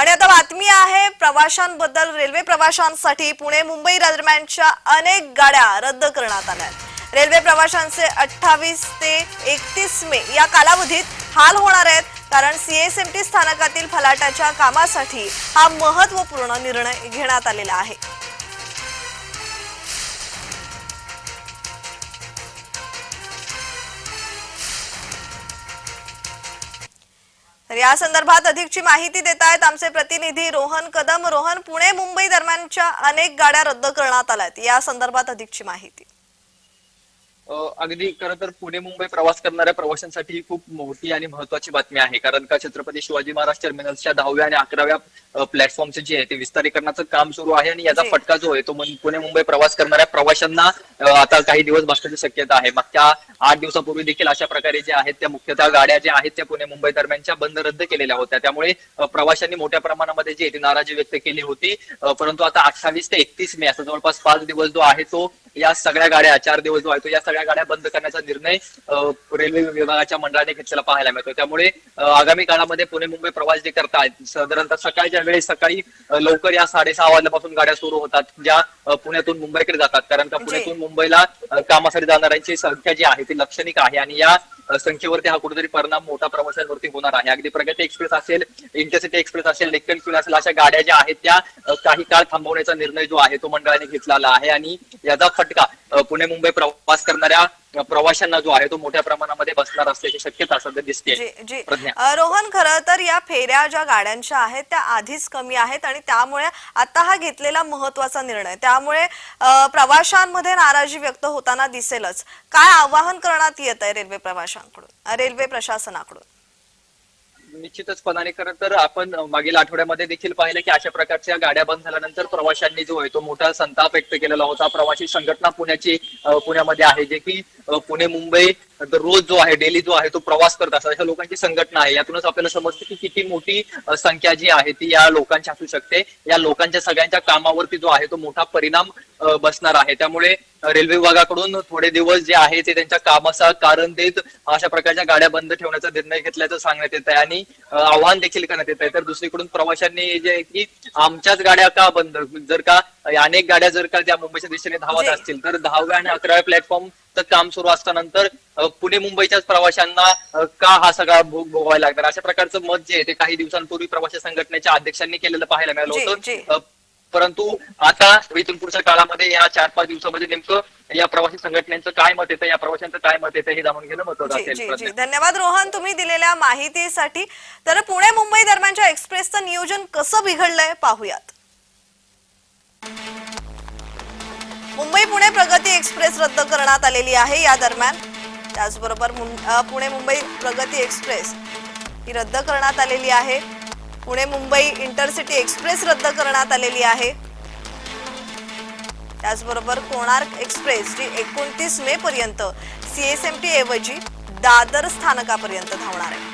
आणि आता बातमी आहे प्रवाशांबद्दल. रेल्वे प्रवाशांसाठी पुणे मुंबई दरम्यानच्या अनेक गाड्या रद्द करण्यात आल्या आहेत रेल्वे प्रवाशांचे अठ्ठावीस ते एकतीस मे या कालावधीत हाल होणार आहेत कारण सीएसएमटी स्थानकातील फलाटाच्या कामासाठी हा महत्त्वपूर्ण निर्णय घेण्यात आलेला आहे. तर या संदर्भात अधिकची माहिती देत आहेत आमचे प्रतिनिधी रोहन कदम. रोहन पुणे मुंबई दरम्यानच्या अनेक गाड्या रद्द करण्यात आल्या आहेत या संदर्भात अधिकची माहिती. अगदी खरं तर पुणे मुंबई प्रवास करणाऱ्या प्रवाशांसाठी ही खूप मोठी आणि महत्वाची बातमी आहे. कारण का छत्रपती शिवाजी महाराज टर्मिनल्सच्या दहाव्या आणि अकराव्या प्लॅटफॉर्मचे जे आहे ते विस्तारीकरणाचं काम सुरू आहे आणि याचा. फटका जो आहे तो पुणे मुंबई प्रवास करणाऱ्या प्रवाशांना आता काही दिवस बसण्याची शक्यता आहे. मागच्या आठ दिवसापूर्वी देखील अशा प्रकारे जे आहेत त्या मुख्यतः गाड्या ज्या आहेत त्या पुणे मुंबई दरम्यानच्या बंद रद्द केलेल्या होत्या. त्यामुळे प्रवाशांनी मोठ्या प्रमाणामध्ये जी आहे ती नाराजी व्यक्त केली होती. परंतु आता अठ्ठावीस ते एकतीस मे असं जवळपास पाच दिवस जो आहे तो या सगळ्या गाड्या चार दिवस जो आहे तो या सगळ्या गाड्या बंद करण्याचा निर्णय रेल्वे विभागाच्या मंडळाने घेतलेला पाहायला मिळतो त्यामुळे आगामी काळामध्ये पुणे मुंबई प्रवास जे करतायत साधारणतः सकाळच्या वेळेस सकाळी लवकर या साडेसहा वाजल्यापासून गाड्या सुरू होतात ज्या पुण्यातून मुंबईकडे जातात. कारण का पुण्यातून मुंबईला कामासाठी जाणाऱ्यांची संख्या जी आहे ती लक्षणिक आहे. आणि या संख्येवरती हा कुठेतरी परिणाम मोठा प्रवाशांवरती होणार आहे. अगदी प्रगती एक्सप्रेस असेल इंटरसिटी एक्सप्रेस असेल डेक्कन क्वीन असेल अशा गाड्या ज्या आहेत त्या काही काळ थांबवण्याचा निर्णय जो आहे तो मंडळाने घेतलेला आहे. आणि याचा फटका पुणे मुंबई प्रवास करणाऱ्या प्रवाशांना जो आहे तो मोठ्या प्रमाणामध्ये बसणार असल्याची शक्यता सध्या दिसते रोहन खरं तर या फेऱ्या ज्या गाड्यांच्या आहेत त्या आधीच कमी आहेत आणि त्यामुळे आता हा घेतलेला महत्त्वाचा निर्णय. त्यामुळे प्रवाशांमध्ये नाराजी व्यक्त होताना दिसेलच. काय आवाहन करण्यात येत आहे रेल्वे प्रवाशांकडून रेल्वे प्रशासनाकडून? निश्चितच पणाने खरं तर आपण मागील आठवड्यामध्ये देखील पाहिलं की अशा प्रकारच्या गाड्या बंद झाल्यानंतर प्रवाशांनी जो आहे तो मोठा संताप व्यक्त केलेला होता. प्रवासी संघटना पुण्याची पुण्यामध्ये आहे जे की पुणे मुंबई रोज जो आहे डेली जो आहे तो प्रवास करत असतात. अशा लोकांची संघटना आहे. यातूनच आपल्याला समजतं की किती मोठी संख्या जी आहे ती या लोकांची असू शकते. या लोकांच्या सगळ्यांच्या कामावरती जो आहे तो मोठा परिणाम बसणार आहे. त्यामुळे रेल्वे विभागाकडून थोडे दिवस जे आहे ते त्यांच्या कामाचा कारण देत अशा प्रकारच्या गाड्या बंद ठेवण्याचा निर्णय घेतल्याचं सांगण्यात येत आहे आणि आवाहन देखील करण्यात येत आहे तर दुसरीकडून प्रवाशांनी जे आहे की आमच्याच गाड्या का बंद? जर का अनेक गाड्या जर का त्या मुंबईच्या दिशेने धावत. असतील तर दहाव्या आणि अकराव्या प्लॅटफॉर्म काम सुरू असतानंतर पुणे मुंबईच्याच प्रवाशांना का हा सगळा भोग भोगायला लागणार? अशा प्रकारचं मत जे आहे ते काही दिवसांपूर्वी प्रवासी संघटनेच्या अध्यक्षांनी केलेलं पाहायला मिळालं होतं. परंतु आता इथून पुढच्या काळामध्ये या चार पाच दिवसामध्ये नेमकं या प्रवासी संघटनेचं काय मत येतं या प्रवाशांचं काय मत येतं हे जाणून घेणं महत्वाचं असेल धन्यवाद रोहन तुम्ही दिलेल्या माहितीसाठी. तर पुणे मुंबई दरम्यानच्या एक्सप्रेसचं नियोजन कसं बिघडलंय पाहूयात. मुंबई पुणे प्रगती एक्सप्रेस रद्द करण्यात आलेली आहे या दरम्यान. त्याचबरोबर पुणे मुंबई प्रगती एक्सप्रेस ही रद्द करण्यात आलेली आहे. पुणे मुंबई इंटरसिटी एक्सप्रेस रद्द करण्यात आलेली आहे. त्याचबरोबर कोणार्क एक्सप्रेस जी एकोणतीस मे पर्यंत सीएसएमटी ऐवजी दादर स्थानकापर्यंत धावणार आहे.